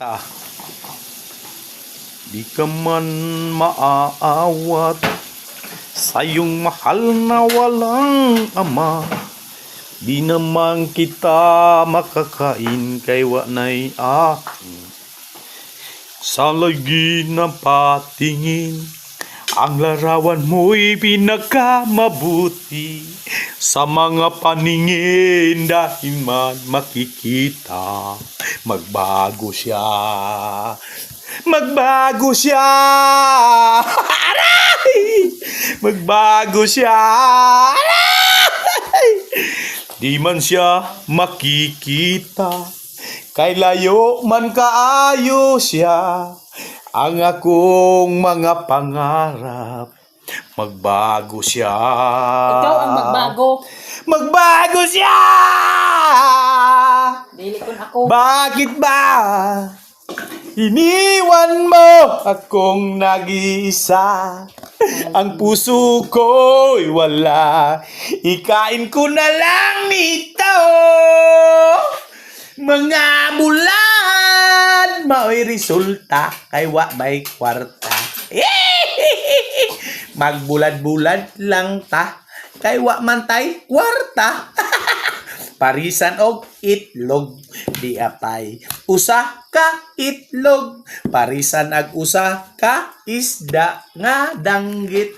Di ka man maaawat sa iyong mahal na walang ama. Di naman kita makakain kay wanay akin. Sa lagi na patingin, ang larawan mo'y pinakamabuti sa mga paningin dahil man makikita magbago siya. Magbago siya! Aray! Magbago siya! Aray! Di man siya makikita Kay layo man kaayo siya Ang akong mga pangarap Magbago siya Ikaw ang magbago. Magbago siya! Dili kun ako. Bakit ba? Iniwan mo akong nag-iisa? Ang puso ko'y wala. Ikain ko na lang ito. Mga bulan Mao'y resulta. Kay wa may kwarta. Magbulad-bulad lang ta. Kay wa man tay kwarta Parisan og itlog di apay. Usa ka itlog. Parisan ag usa ka isda nga danggit.